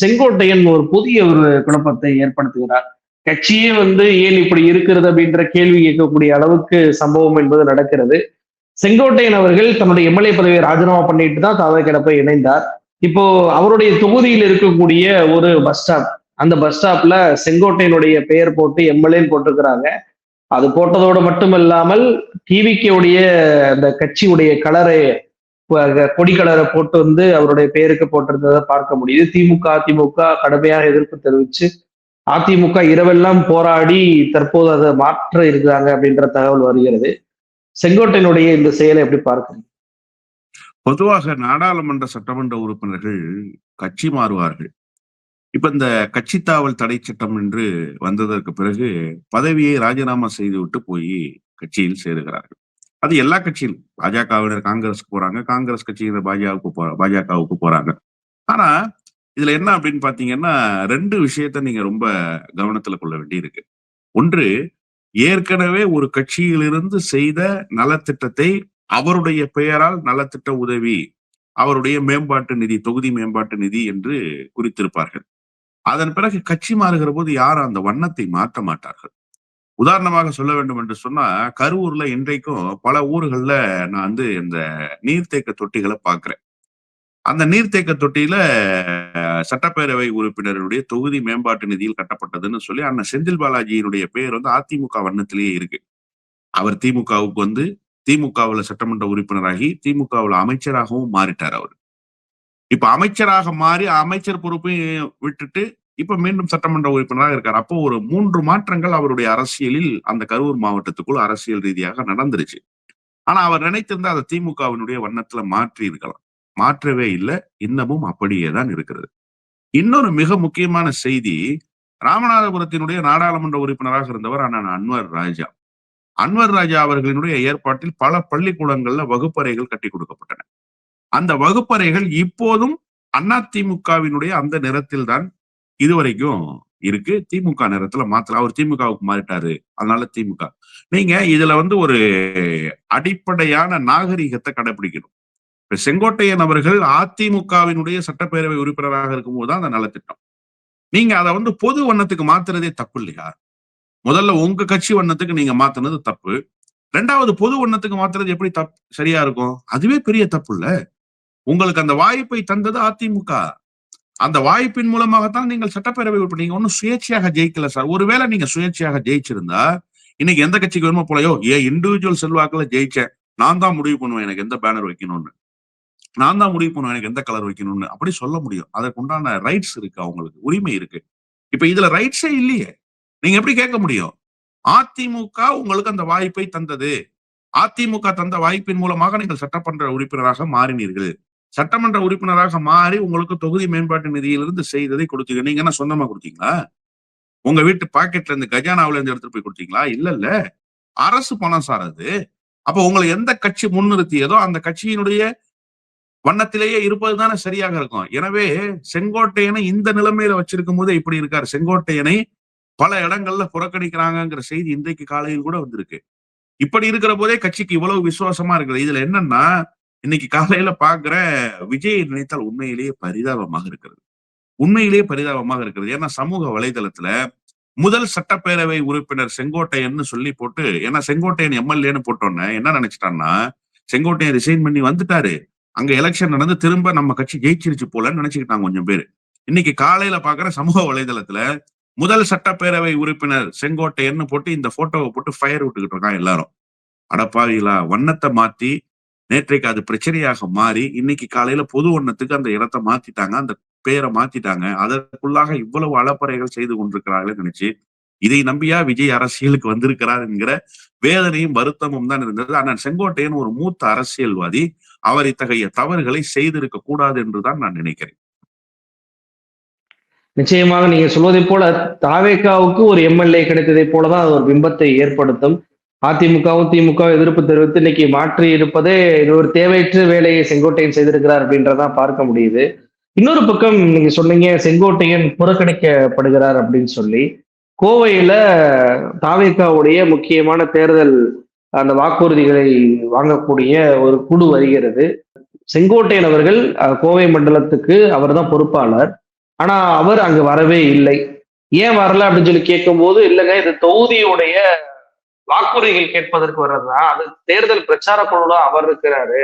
செங்கோட்டையன் ஒரு புதிய ஒரு குழப்பத்தை ஏற்படுத்துகிறார். கட்சியே வந்து ஏன் இப்படி இருக்கிறது அப்படின்ற கேள்வி கேட்கக்கூடிய அளவுக்கு சம்பவம் என்பது நடக்கிறது. செங்கோட்டையன் அவர்கள் தன்னுடைய எம்எல்ஏ பதவியை ராஜினாமா பண்ணிட்டு தான் தாவே கிடப்பை இணைந்தார். இப்போ அவருடைய தொகுதியில் இருக்கக்கூடிய ஒரு பஸ் ஸ்டாப் அந்த பஸ் ஸ்டாப்ல செங்கோட்டையனுடைய பெயர் போட்டு எம்எல்ஏன்னு போட்டிருக்கிறாங்க. அது போட்டதோடு மட்டும் இல்லாமல் டிவிக்கேவுடைய அந்த கட்சியுடைய கலரை கொடி கலரை போட்டு வந்து அவருடைய பெயருக்கு போட்டிருந்ததை பார்க்க முடியுது. திமுக அதிமுக கடுமையாக எதிர்ப்பு தெரிவிச்சு அதிமுக இரவெல்லாம் போராடி தற்போது அதை மாற்ற இருக்கிறாங்க அப்படின்ற தகவல் வருகிறது. செங்கோட்டையனுடைய இந்த செயலை எப்படி பார்க்குறீங்க? பொதுவாக நாடாளுமன்ற சட்டமன்ற உறுப்பினர்கள் கட்சி மாறுவார்கள். இப்ப இந்த கட்சி தாவல் தடை சட்டம் என்று வந்ததற்கு பிறகு பதவியை ராஜினாமா செய்துவிட்டு போய் கட்சியில் சேருகிறார்கள். அது எல்லா கட்சியிலும். பாஜகவினர் காங்கிரஸ்க்கு போறாங்க காங்கிரஸ் கட்சியினர் பாஜகவுக்கு போ பாஜகவுக்கு போறாங்க. ஆனா இதுல என்ன அப்படின்னு பாத்தீங்கன்னா ரெண்டு விஷயத்த நீங்க ரொம்ப கவனத்துல கொள்ள வேண்டியிருக்கு. ஒன்று ஏற்கனவே ஒரு கட்சியிலிருந்து செய்த நலத்திட்டத்தை அவருடைய பெயரால் நலத்திட்ட உதவி அவருடைய மேம்பாட்டு நிதி தொகுதி மேம்பாட்டு நிதி என்று குறித்திருப்பார்கள். அதன் பிறகு கட்சி மாறுகிற போது யாரும் அந்த வண்ணத்தை மாற்ற மாட்டார்கள்? உதாரணமாக சொல்ல வேண்டும் என்று சொன்னா கரூர்ல இன்றைக்கும் பல ஊர்கள்ல நான் வந்து இந்த நீர்த்தேக்க தொட்டிகளை பாக்குறேன். அந்த நீர்த்தேக்க தொட்டியில சட்டப்பேரவை உறுப்பினருடைய தொகுதி மேம்பாட்டு நிதியில் கட்டப்பட்டதுன்னு சொல்லி அண்ணன் செந்தில் பாலாஜியினுடைய பெயர் வந்து அதிமுக வண்ணத்திலேயே இருக்கு. அவர் திமுகவுக்கு வந்து திமுகவுல சட்டமன்ற உறுப்பினராகி திமுகவுல அமைச்சராகவும் மாறிட்டார் அவர். இப்ப அமைச்சராக மாறி அமைச்சர் பொறுப்பையும் விட்டுட்டு இப்ப மீண்டும் சட்டமன்ற உறுப்பினராக இருக்கார். அப்போ ஒரு மூன்று மாற்றங்கள் அவருடைய அரசியலில் அந்த கரூர் மாவட்டத்துக்குள் அரசியல் ரீதியாக நடந்துருச்சு. ஆனா அவர் நினைத்திருந்தா அதை திமுகவினுடைய வண்ணத்துல மாற்றி இருக்கலாம். மாற்றவே இல்லை இன்னமும் அப்படியே தான் இருக்கிறது. இன்னொரு மிக முக்கியமான செய்தி ராமநாதபுரத்தினுடைய நாடாளுமன்ற உறுப்பினராக இருந்தவர் அண்ணன் அன்வர் ராஜா. அன்வர் ராஜா அவர்களினுடைய ஏற்பாட்டில் பல பள்ளிக்கூடங்கள்ல வகுப்பறைகள் கட்டி கொடுக்கப்பட்டன. அந்த வகுப்பறைகள் இப்போதும் அதிமுகவினுடைய அந்த நிறத்தில் தான் இதுவரைக்கும் இருக்கு. திமுக நேரத்துல மாத்தல. அவர் திமுகவுக்கு மாறிட்டாரு. அதனால திமுக. நீங்க இதுல வந்து ஒரு அடிப்படையான நாகரிகத்தை கடைபிடிக்கணும். இப்ப செங்கோட்டையன் அவர்கள் அதிமுகவினுடைய சட்டப்பேரவை உறுப்பினராக இருக்கும்போது தான் அந்த நலத்திட்டம். நீங்க அதை வந்து பொது வண்ணத்துக்கு மாத்துறதே தப்பு இல்லையா? முதல்ல உங்க கட்சி வண்ணத்துக்கு நீங்க மாத்துனது தப்பு. ரெண்டாவது பொது வண்ணத்துக்கு மாத்துறது எப்படி தப் சரியா இருக்கும்? அதுவே பெரிய தப்பு இல்ல. உங்களுக்கு அந்த வாய்ப்பை தந்தது அதிமுக. அந்த வாய்ப்பின் மூலமாகத்தான் நீங்கள் சட்டப்பேரவை உறுப்பினர். நீங்க ஒன்னும் சுயேட்சையாக ஜெயிக்கல சார். ஒருவேளை நீங்க சுயேட்சையாக ஜெயிச்சிருந்தா இன்னைக்கு எந்த கட்சிக்கு வேணுமோ போலயோ ஏன் இண்டிவிஜுவல் செல்வாக்கில் ஜெயிச்சேன் நான் தான் முடிவு பண்ணுவேன் எனக்கு எந்த பேனர் வைக்கணும்னு. நான் தான் முடிவு பண்ணுவேன் எனக்கு எந்த கலர் வைக்கணும்னு. அப்படி சொல்ல முடியும். அதற்கு உண்டான ரைட்ஸ் இருக்கு அவங்களுக்கு உரிமை இருக்கு. இப்ப இதுல ரைட்ஸே இல்லையே. நீங்க எப்படி கேட்க முடியும்? அதிமுக உங்களுக்கு அந்த வாய்ப்பை தந்தது. அதிமுக தந்த வாய்ப்பின் மூலமாக நீங்கள் சட்டமன்ற உறுப்பினராக மாறினீர்கள். சட்டமன்ற உறுப்பினராக மாறி உங்களுக்கு தொகுதி மேம்பாட்டு நிதியிலிருந்து செய்ததை கொடுத்தீங்க. நீங்க என்ன சொந்தமா கொடுத்தீங்களா? உங்க வீட்டு பாக்கெட்ல இருந்து கஜானாவில இருந்து எடுத்துட்டு போய் கொடுத்தீங்களா? இல்ல இல்ல. அரசு பணம் சார் அது. அப்ப உங்களை எந்த கட்சி முன்னிறுத்தியதோ அந்த கட்சியினுடைய வண்ணத்திலேயே இருப்பது தானே சரியாக இருக்கும். எனவே செங்கோட்டையனை இந்த நிலைமையில வச்சிருக்கும் போது இப்படி இருக்காரு. செங்கோட்டையனை பல இடங்கள்ல புறக்கணிக்கிறாங்கிற செய்தி இன்றைக்கு காலையில் கூட வந்திருக்கு. இப்படி இருக்கிற போதே கட்சிக்கு இவ்வளவு விசுவாசமா இருக்குது. இதுல என்னன்னா இன்னைக்கு காலையில பாக்குற விஜய் நினைத்தால் உண்மையிலேயே பரிதாபமாக இருக்கிறது. உண்மையிலேயே பரிதாபமாக இருக்கிறது. ஏன்னா சமூக வலைதளத்துல முதல் சட்டப்பேரவை உறுப்பினர் செங்கோட்டையன் சொல்லி போட்டு ஏன்னா செங்கோட்டையன் எம்எல்ஏன்னு போட்டோன்னே என்ன நினைச்சிட்டான்னா செங்கோட்டையன் ரிசைன் பண்ணி வந்துட்டாரு. அங்க எலெக்ஷன் நடந்து திரும்ப நம்ம கட்சி ஜெயிச்சிருச்சு போலன்னு நினைச்சுக்கிட்டாங்க கொஞ்சம் பேர். இன்னைக்கு காலையில பாக்குற சமூக வலைதளத்துல முதல் சட்டப்பேரவை உறுப்பினர் செங்கோட்டையன்னு போட்டு இந்த போட்டோவை போட்டு ஃபயர் விட்டுக்கிட்டு இருக்கான் எல்லாரும். அடப்பாவிலா வண்ணத்தை மாத்தி நேற்றைக்கு அது பிரச்சனையாக மாறி இன்னைக்கு காலையில பொது வண்ணத்துக்கு அந்த இடத்தை மாத்திட்டாங்க அந்த பேரை மாத்திட்டாங்க. அதற்குள்ளாக இவ்வளவு அளப்பறைகள் செய்து கொண்டிருக்கிறார்கள் நினைச்சு இதை நம்பியா விஜய் அரசியலுக்கு வந்திருக்கிறார் என்கிற வேதனையும் வருத்தமும் தான் இருந்தது. ஆனால் செங்கோட்டையன் ஒரு மூத்த அரசியல்வாதி அவர் இத்தகைய தவறுகளை செய்திருக்க கூடாது என்றுதான் நான் நினைக்கிறேன். நிச்சயமாக நீங்க சொல்வதை போல தாவேக்காவுக்கு ஒரு எம்எல்ஏ கிடைத்ததை போலதான் அது ஒரு பிம்பத்தை ஏற்படுத்தும். அதிமுகவும் திமுக எதிர்ப்பு தெரிவித்து இன்னைக்கு மாற்றி இருப்பதே இது ஒரு தேவையற்ற வேலையை செங்கோட்டையன் செய்திருக்கிறார் அப்படின்றதான் பார்க்க முடியுது. இன்னொரு பக்கம் நீங்க சொன்னீங்க செங்கோட்டையன் புறக்கணிக்கப்படுகிறார் அப்படின்னு சொல்லி. கோவையில தாவேக்காவுடைய முக்கியமான தேர்தல் அந்த வாக்குறுதிகளை வாங்கக்கூடிய ஒரு குழு வருகிறது. செங்கோட்டையன் அவர்கள் கோவை மண்டலத்துக்கு அவர் தான் பொறுப்பாளர். ஆனா அவர் அங்கு வரவே இல்லை. ஏன் வரல அப்படின்னு சொல்லி கேட்கும்போது இல்லைங்க இது தொகுதியுடைய வாக்குறுதிகள் கேட்பதற்கு வர்றதுதான் அது தேர்தல் பிரச்சார குழுல அவர் இருக்கிறாரு.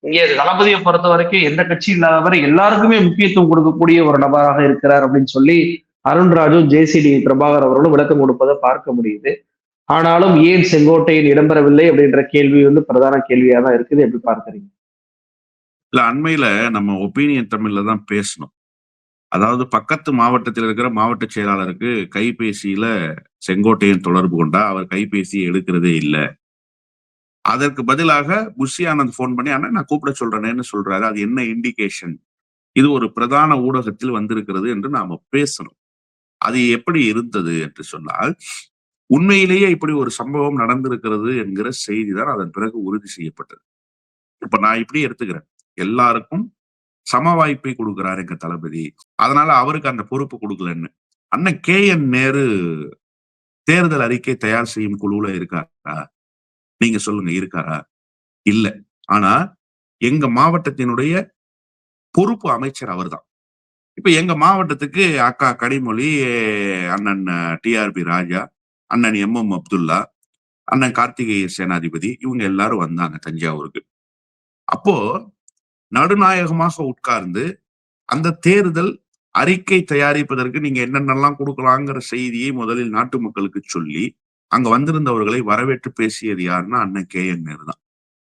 இங்க தளபதியை பொறுத்த வரைக்கும் எந்த கட்சி இல்லாதவர் எல்லாருக்குமே முக்கியத்துவம் கொடுக்கக்கூடிய ஒரு நபராக இருக்கிறார் அப்படின்னு சொல்லி அருண்ராஜும் ஜேசிடி பிரபாகர் அவர்களும் விளக்கம் கொடுப்பதை பார்க்க முடியுது. ஆனாலும் ஏன் செங்கோட்டையில் இடம்பெறவில்லை அப்படின்ற கேள்வி வந்து பிரதான கேள்வியா தான் இருக்குது. எப்படி பார்க்குறீங்க? இல்ல அண்மையில நம்ம ஒப்பீனியன் தமிழ்ல தான் பேசணும். அதாவது பக்கத்து மாவட்டத்தில் இருக்கிற மாவட்ட செயலாளருக்கு கைபேசியில செங்கோட்டையன் தொடர்பு கொண்டா அவர் கைபேசியை எடுக்கிறதே இல்லை. அதற்கு பதிலாக புஷி ஆனந்த் போன் பண்ணி அண்ணா நான் கூப்பிட சொல்றேனேன்னு சொல்றாரு. அது என்ன இண்டிகேஷன் இது ஒரு பிரதான ஊடகத்தில் வந்திருக்கிறது என்று நாம பேசணும். அது எப்படி இருந்தது என்று சொன்னால் உண்மையிலேயே இப்படி ஒரு சம்பவம் நடந்திருக்கிறது என்கிற செய்தி தான் அதன் பிறகு உறுதி செய்யப்பட்டது. இப்ப நான் இப்படி எடுத்துக்கிறேன். எல்லாருக்கும் சம வாய்ப்பை கொடுக்குறாரு எங்க தளபதி. அதனால அவருக்கு அந்த பொறுப்பு கொடுக்கலன்னு. அண்ணன் கே என் நேரு தேர்தல் அறிக்கை தயார் செய்யும் குழுவுல இருக்காரா? நீங்க சொல்லுங்க இருக்காரா? இல்ல. ஆனா எங்க மாவட்டத்தினுடைய பொறுப்பு அமைச்சர் அவர்தான். இப்ப எங்க மாவட்டத்துக்கு அக்கா கனிமொழி அண்ணன் டிஆர்பி ராஜா அண்ணன் எம் எம் அப்துல்லா அண்ணன் கார்த்திகேய சேனாதிபதி இவங்க எல்லாரும் வந்தாங்க தஞ்சாவூருக்கு. அப்போ நடுநாயகமாக உட்கார்ந்து அந்த தேர்தல் அறிக்கை தயாரிப்பதற்கு நீங்க என்னென்னலாம் கொடுக்கலாங்கிற செய்தியை முதலில் நாட்டு மக்களுக்கு சொல்லி அங்க வந்திருந்தவர்களை வரவேற்று பேசியது யாருன்னா அண்ணன் கே என் நேரு தான்.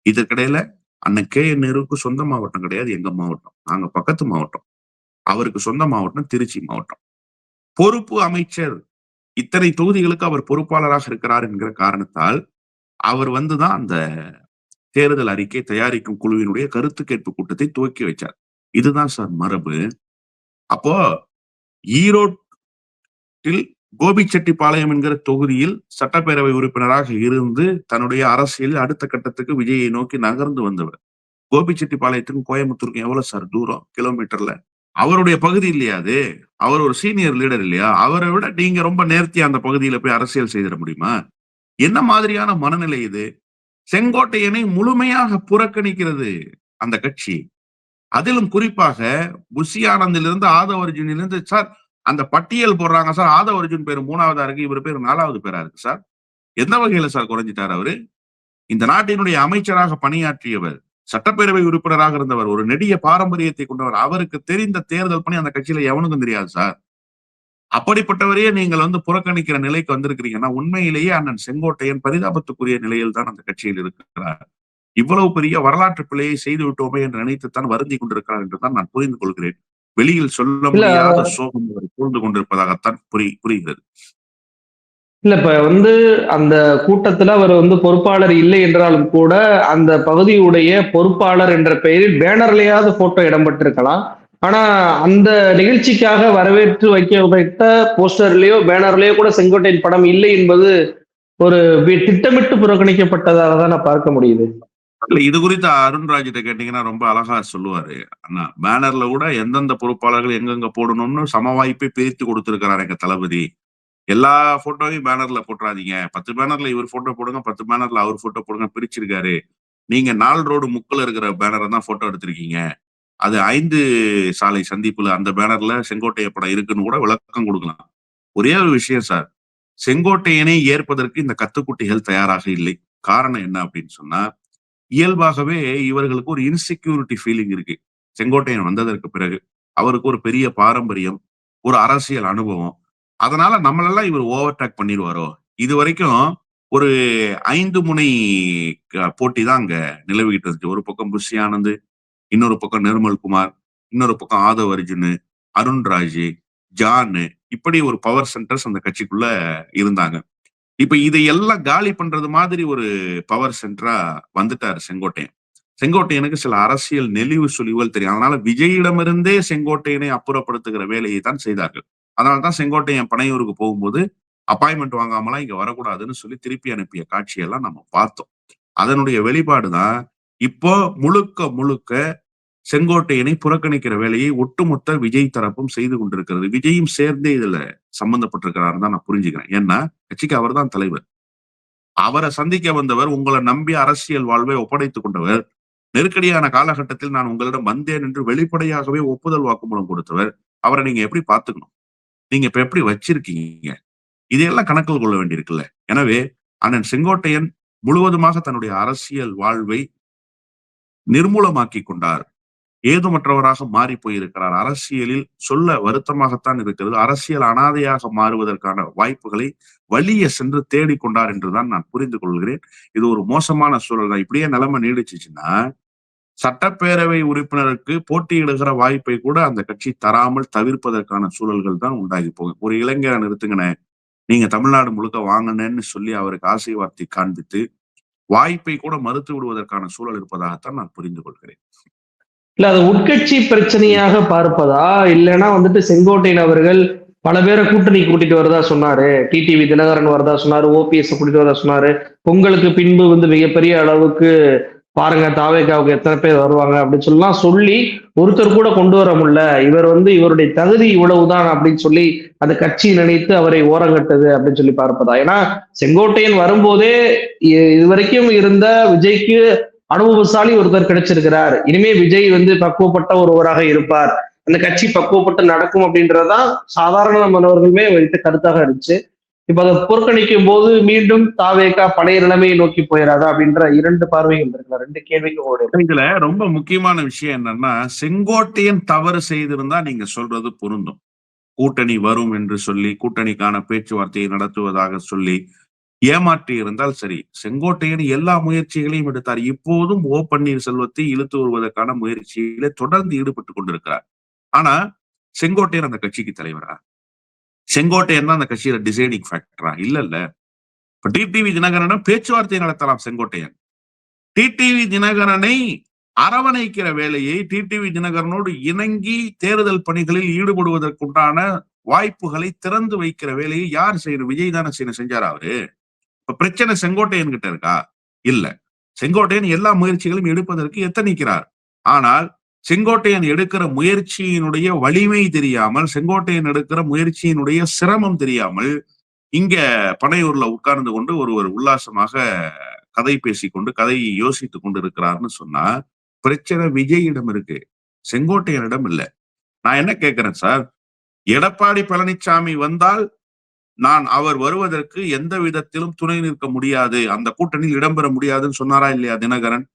இதற்கிடையில அண்ணன் கே என் நேருக்கு சொந்த மாவட்டம் கிடையாது எங்க மாவட்டம். நாங்க பக்கத்து மாவட்டம். அவருக்கு சொந்த மாவட்டம் திருச்சி மாவட்டம். பொறுப்பு அமைச்சர் இத்தனை தொகுதிகளுக்கு அவர் பொறுப்பாளராக இருக்கிறார் என்கிற காரணத்தால் அவர் வந்துதான் அந்த தேர்தல் அறிக்கை தயாரிக்கும் குழுவினுடைய கருத்து கேட்பு கூட்டத்தை துவக்கி வைச்சார் இதுதான் சார் மரபு. அப்போ ஈரோட்டில் கோபிச்செட்டிப்பாளையம் என்கிற தொகுதியில் சட்டப்பேரவை உறுப்பினராக இருந்து தன்னுடைய அரசியலில் அடுத்த கட்டத்துக்கு விஜயை நோக்கி நகர்ந்து வந்தவர். கோபிச்செட்டிப்பாளையத்துக்கும் கோயம்புத்தூருக்கும் எவ்வளவு சார் தூரம்? கிலோமீட்டர்ல. அவருடைய பகுதி இல்லையா அது? அவர் ஒரு சீனியர் லீடர் இல்லையா? அவரை விட நீங்க ரொம்ப நேர்த்தியா அந்த பகுதியில போய் அரசியல் செய்திட முடியுமா? என்ன மாதிரியான மனநிலை இது? செங்கோட்டையனை முழுமையாக புறக்கணிக்கிறது அந்த கட்சி. அதிலும் குறிப்பாக புஷியானந்திலிருந்து ஆதவ அர்ஜுனிலிருந்து சார் அந்த பட்டியல் போடுறாங்க சார். ஆதவ அர்ஜுன் பேர் மூணாவதா இருக்கு இவர் பேர் நாலாவது பேரா இருக்கு சார். எந்த வகையில சார் குறைஞ்சிட்டார் அவரு? இந்த நாட்டினுடைய அமைச்சராக பணியாற்றியவர் சட்டப்பேரவை உறுப்பினராக இருந்தவர் ஒரு நெடிய பாரம்பரியத்தை கொண்டவர் அவருக்கு தெரிந்த தேர்தல் பணி அந்த கட்சியில எவனுக்கும் தெரியாது சார். அப்படிப்பட்டவரையே நீங்கள் வந்து புறக்கணிக்கிற நிலைக்கு வந்திருக்கிறீங்கன்னா உண்மையிலேயே அண்ணன் செங்கோட்டையன் பரிதாபத்துக்குரிய நிலையில் தான் அந்த கட்சியில் இருக்கிறார். இவ்வளவு பெரிய வரலாற்று பிழையை செய்து விட்டோமே என்று நினைத்துத்தான் வருந்தி கொண்டிருக்கிறார் என்றுதான் நான் புரிந்து கொள்கிறேன். வெளியில் சொல்ல முடியாத சோகம் புரிந்து கொண்டிருப்பதாகத்தான் புரி புரிகிறது. இல்ல இப்ப வந்து அந்த கூட்டத்துல அவர் வந்து பொறுப்பாளர் இல்லை என்றாலும் கூட அந்த பகுதியுடைய பொறுப்பாளர் என்ற பெயரில் பேனர்லயாவது போட்டோ இடம்பெற்றிருக்கலாம். ஆனா அந்த நிகழ்ச்சிக்காக வரவேற்று வைக்கப்பட்ட போஸ்டர்லயோ பேனர்லயோ கூட செங்கோட்டையின் படம் இல்லை என்பது ஒரு திட்டமிட்டு புறக்கணிக்கப்பட்டதாக தான் நான் பார்க்க முடியுது. இல்ல இது குறித்து அருண்ராஜ் கேட்டீங்கன்னா ரொம்ப அழகா சொல்லுவாரு. அண்ணா பேனர்ல கூட எந்தெந்த பொறுப்பாளர்கள் எங்கெங்க போடணும்னு சம வாய்ப்பை பிரித்து கொடுத்திருக்கிறார் எங்க தளபதி. எல்லா போட்டோவையும் பேனர்ல போட்டுறாதீங்க. பத்து பேனர்ல இவர் போட்டோ போடுங்க பத்து பேனர்ல அவர் போட்டோ போடுங்க பிரிச்சிருக்காரு. நீங்க நாள் ரோடு முக்கில் இருக்கிற பேனரை தான் போட்டோ எடுத்திருக்கீங்க. அது ஐந்து சாலை சந்திப்புல அந்த பேனர்ல செங்கோட்டைய படம் இருக்குன்னு கூட விளக்கம் கொடுக்கலாம். ஒரே ஒரு விஷயம் சார். செங்கோட்டையனை ஏற்பதற்கு இந்த கத்துக்குட்டிகள் தயாராக இல்லை. காரணம் என்ன அப்படின்னு சொன்னா இயல்பாகவே இவர்களுக்கு ஒரு இன்செக்யூரிட்டி ஃபீலிங் இருக்கு. செங்கோட்டையன் வந்ததற்கு பிறகு அவருக்கு ஒரு பெரிய பாரம்பரியம் ஒரு அரசியல் அனுபவம். அதனால நம்மளெல்லாம் இவர் ஓவர்டேக் பண்ணிடுவாரோ? இது வரைக்கும் ஒரு ஐந்து முனை போட்டி தான் அங்க நிலவிக்கிட்டு இருந்துச்சு. ஒரு பக்கம் புஷி ஆனந்த் இன்னொரு பக்கம் நிர்மல் குமார் இன்னொரு பக்கம் ஆதவ் அர்ஜுனு அருண்ராஜ் ஜான் இப்படி ஒரு பவர் சென்டர்ஸ் அந்த கட்சிக்குள்ள இருந்தாங்க. இப்ப இதையெல்லாம் காலி பண்றது மாதிரி ஒரு பவர் சென்டரா வந்துட்டாரு செங்கோட்டையன். செங்கோட்டையனுக்கு சில அரசியல் நெளிவு சுழிவுகள் தெரியும். அதனால விஜயிடமிருந்தே செங்கோட்டையனை அப்புறப்படுத்துகிற வேலையை தான் செய்தார்கள். அதனால்தான் செங்கோட்டையன் பனையூருக்கு போகும்போது அப்பாயின்மெண்ட் வாங்காமலாம் இங்க வரக்கூடாதுன்னு சொல்லி திருப்பி அனுப்பிய காட்சியெல்லாம் நம்ம பார்த்தோம். அதனுடைய வெளிப்பாடுதான் இப்போ முழுக்க முழுக்க செங்கோட்டையனை புறக்கணிக்கிற வேலையை ஒட்டுமொத்த விஜய் தரப்பும் செய்து கொண்டிருக்கிறது. விஜயும் சேர்ந்தே இதுல சம்பந்தப்பட்டிருக்கிறார் தான் நான் புரிஞ்சுக்கிறேன். ஏன்னா கட்சிக்கு அவர் தான் தலைவர். அவரை சந்திக்க வந்தவர் உங்களை நம்பி அரசியல் வாழ்வை ஒப்படைத்துக் கொண்டவர். நெருக்கடியான காலகட்டத்தில் நான் உங்களிடம் வந்தேன் என்று வெளிப்படையாகவே ஒப்புதல் வாக்குமூலம் கொடுத்தவர். அவரை நீங்க எப்படி பாத்துக்கணும் நீங்க இப்ப எப்படி வச்சிருக்கீங்க? இதையெல்லாம் கணக்கில் கொள்ள வேண்டியிருக்குல்ல. எனவே அண்ணன் செங்கோட்டையன் முழுவதுமாக தன்னுடைய அரசியல் வாழ்வை நிர்மூலமாக்கி கொண்டார். ஏதுமற்றவராக மாறி போயிருக்கிறார். அரசியலில் சொல்ல வருத்தமாகத்தான் இருக்கிறது. அரசியல் அனாதையாக மாறுவதற்கான வாய்ப்புகளை வழிய சென்று தேடிக்கொண்டார் என்றுதான் நான் புரிந்து கொள்கிறேன். இது ஒரு மோசமான சூழல். தான் இப்படியே நிலைமை நீடிச்சுச்சுன்னா சட்டப்பேரவை உறுப்பினருக்கு போட்டியிடுகிற வாய்ப்பை கூட அந்த கட்சி தராமல் தவிர்ப்பதற்கான சூழல்கள் தான் உண்டாகி போகும். ஒரு இளைஞரை நிறுத்துங்கண்ணே நீங்க தமிழ்நாடு முழுக்க வாங்கினேன்னு சொல்லி அவருக்கு ஆசை வார்த்தை காண்பித்து வாய்ப்பை கூட மறுத்து விடுவதற்கான சூழல் இருப்பதாகத்தான் நான் புரிந்து கொள்கிறேன். இல்ல அது உட்கட்சி பிரச்சனையாக பார்ப்பதா? இல்லைன்னா வந்துட்டு செங்கோட்டையன் அவர்கள் பல பேரை கூட்டணி கூட்டிட்டு வரதா சொன்னாரு. டிடிவி தினகரன் வரதா சொன்னாரு. ஓபிஎஸ் கூட்டிட்டு வரதா சொன்னாரு. பொங்கலுக்கு பின்பு வந்து மிகப்பெரிய அளவுக்கு பாருங்க தாவேக்காவுக்கு எத்தனை பேர் வருவாங்க அப்படின்னு சொல்லலாம் சொல்லி ஒருத்தர் கூட கொண்டு வர முடியல. இவர் வந்து இவருடைய தகுதி இவ்வளவுதான் அப்படின்னு சொல்லி அந்த கட்சி நினைத்து அவரை ஓரங்கட்டது அப்படின்னு சொல்லி பார்ப்பதா? ஏன்னா செங்கோட்டையன் வரும்போதே இது இதுவரைக்கும் இருந்த விஜய்க்கு அனுபவசாலி ஒருத்தர் கிடைச்சிருக்கிறார். இனிமே விஜய் வந்து பக்குவப்பட்ட ஒருவராக இருப்பார். அந்த கட்சி பக்குவப்பட்டு நடக்கும் அப்படின்றதுதான் சாதாரண மாணவர்களுமே வைத்த கருத்தாக இருந்துச்சு. இப்ப அதை புறக்கணிக்கும் போது மீண்டும் தாவேக்கா பழைய நிலைமையை நோக்கி போயிடாதா அப்படின்ற இரண்டு பார்வைகள் இருக்குல்ல ரெண்டு கேள்விக்கு இதுல ரொம்ப முக்கியமான விஷயம் என்னன்னா செங்கோட்டையன் தவறு செய்திருந்தா நீங்க சொல்றது பொருந்தும். கூட்டணி வரும் என்று சொல்லி கூட்டணிக்கான பேச்சுவார்த்தையை நடத்துவதாக சொல்லி ஏமாற்றி இருந்தால் சரி. செங்கோட்டையன் எல்லா முயற்சிகளையும் எடுத்தார். இப்போதும் ஓ பன்னீர்செல்வத்தை இழுத்து வருவதற்கான முயற்சியில தொடர்ந்து ஈடுபட்டு கொண்டிருக்கிறார். ஆனா செங்கோட்டையன் அந்த கட்சிக்கு தலைவரா? செங்கோட்டையன் தான் அந்த கட்சியில டிசைனிங் ஃபேக்டரா இல்ல இல்ல. இப்ப டிடிவி தினகரனும் பேச்சுவார்த்தை நடத்தலாம் செங்கோட்டையன். டிடிவி தினகரனை அரவணைக்கிற வேலையை டிடிவி தினகரனோடு இணங்கி தேர்தல் பணிகளில் ஈடுபடுவதற்குண்டான வாய்ப்புகளை திறந்து வைக்கிற வேலையை யார் செய்யணும்? விஜய் தானே செய்யணும். செஞ்சாரா அவரு? இப்ப பிரச்சனை செங்கோட்டையன் கிட்ட இருக்கா? இல்ல. செங்கோட்டையன் எல்லா முயற்சிகளையும் எடுப்பதற்கு எத்தனிக்கிறார்? ஆனால் செங்கோட்டையன் எடுக்கிற முயற்சியினுடைய வலிமை தெரியாமல் செங்கோட்டையன் எடுக்கிற முயற்சியினுடைய சிரமம் தெரியாமல் இங்க பனையூர்ல உட்கார்ந்து கொண்டு ஒருவர் உல்லாசமாக கதை பேசிக்கொண்டு கதையை யோசித்துக் கொண்டு இருக்கிறார்னு சொன்னா பிரச்சனை விஜயிடம் இருக்கு. செங்கோட்டையனிடம் இல்ல. நான் என்ன கேட்கிறேன் சார்? எடப்பாடி பழனிசாமி வந்தால் நான் அவர் வருவதற்கு எந்த விதத்திலும் துணை நிற்க முடியாது. அந்த கூட்டணியில் இடம்பெற முடியாதுன்னு சொன்னாரா இல்லையா தினகரன்?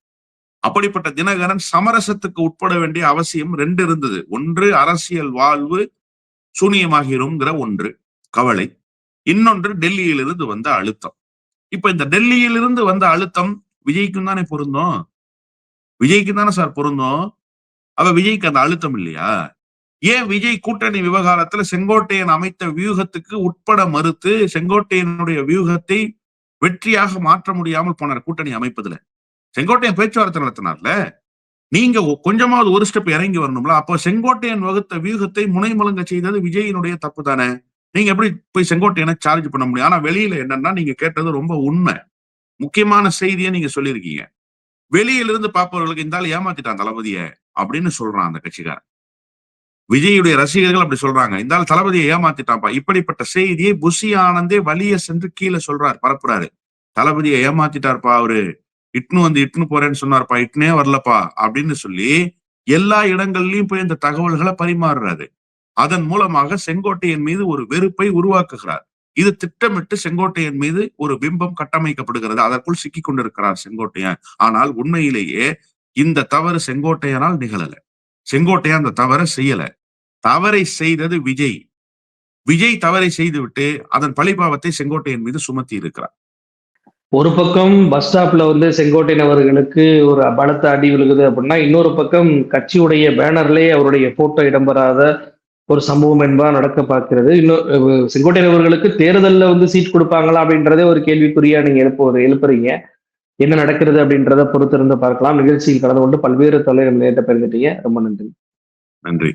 அப்படிப்பட்ட தினகரன் சமரசத்துக்கு உட்பட வேண்டிய அவசியம் ரெண்டு இருந்தது. ஒன்று அரசியல் வாழ்வு சூனியமாகிறோங்கிற ஒன்று கவலை. இன்னொன்று டெல்லியிலிருந்து வந்த அழுத்தம். இப்ப இந்த டெல்லியிலிருந்து வந்த அழுத்தம் விஜய்க்கும் தானே பொருந்தும்? விஜய்க்கு தானே சார் பொருந்தும்? அவ விஜய்க்கு அந்த அழுத்தம் இல்லையா? ஏன் விஜய் கூட்டணி விவகாரத்துல செங்கோட்டையன் அமைத்த வியூகத்துக்கு உட்பட மறுத்து செங்கோட்டையனுடைய வியூகத்தை வெற்றியாக மாற்ற முடியாமல் போனார் கூட்டணி அமைப்பதுல? செங்கோட்டையன் பேச்சுவார்த்தை நடத்தினார்ல? நீங்க ஒ- கொஞ்சமாவது ஒரு ஸ்டெப் இறங்கி வரணும்ல? அப்போ செங்கோட்டையன் வகுத்த வியூகத்தை முனைமலங்க செய்தது விஜயினுடைய தப்பு தானே? நீங்க எப்படி போய் செங்கோட்டையனை சார்ஜ் பண்ண முடியும்? ஆனா வெளியில என்னன்னா நீங்க கேட்டது ரொம்ப உண்மை. முக்கியமான செய்தியை நீங்க சொல்லியிருக்கீங்க. வெளியில இருந்து பார்ப்பவர்களுக்கு இந்த ஆள் ஏமாத்திட்டான் தளபதிய அப்படின்னு சொல்றான் அந்த கட்சிக்காரன். விஜயுடைய ரசிகர்கள் அப்படி சொல்றாங்க. இந்த தளபதியை ஏமாத்திட்டான்ப்பா. இப்படிப்பட்ட செய்தியை புஷி ஆனந்தே வலிய சென்று கீழே சொல்றாரு பரப்புறாரு. தளபதியை ஏமாத்திட்டார்ப்பா அவரு. இட்னு வந்து இட்னு போறேன்னு சொன்னார்ப்பா இட்னே வரலப்பா அப்படின்னு சொல்லி எல்லா இடங்கள்லயும் போய் இந்த தகவல்களை பரிமாறுறாரு. அதன் மூலமாக செங்கோட்டையன் மீது ஒரு வெறுப்பை உருவாக்குகிறார். இது திட்டமிட்டு செங்கோட்டையன் மீது ஒரு பிம்பம் கட்டமைக்கப்படுகிறது. அதற்குள் சிக்கி கொண்டிருக்கிறார் செங்கோட்டையன். ஆனால் உண்மையிலேயே இந்த தவறு செங்கோட்டையனால் நிகழல. செங்கோட்டையன் அந்த தவறை செய்யல. தவறை செய்தது விஜய். விஜய் தவறை செய்துவிட்டு அதன் பழிபாவத்தை செங்கோட்டையன் மீது சுமத்தி இருக்கிறார். ஒரு பக்கம் பஸ் ஸ்டாப்ல வந்து செங்கோட்டையன் அவர்களுக்கு ஒரு பலத்த அடி விழுகுது அப்படின்னா இன்னொரு பக்கம் கட்சியுடைய பேனர்லயே அவருடைய போட்டோ இடம்பெறாத ஒரு சம்பவம் என்பதா நடக்க பார்க்கிறது. இன்னும் அஹ், செங்கோட்டையன் அவர்களுக்கு தேர்தல்ல வந்து சீட் கொடுப்பாங்களா அப்படின்றதே ஒரு கேள்விக்குறியா நீங்க எழுப்ப எழுப்புறீங்க. என்ன நடக்கிறது அப்படின்றத பொறுத்திருந்து பார்க்கலாம். நிகழ்ச்சியில் கலந்து கொண்டு பல்வேறு தொலைகள் நேரிட்ட பெருந்துட்டீங்க ரொம்ப நன்றி. நன்றி.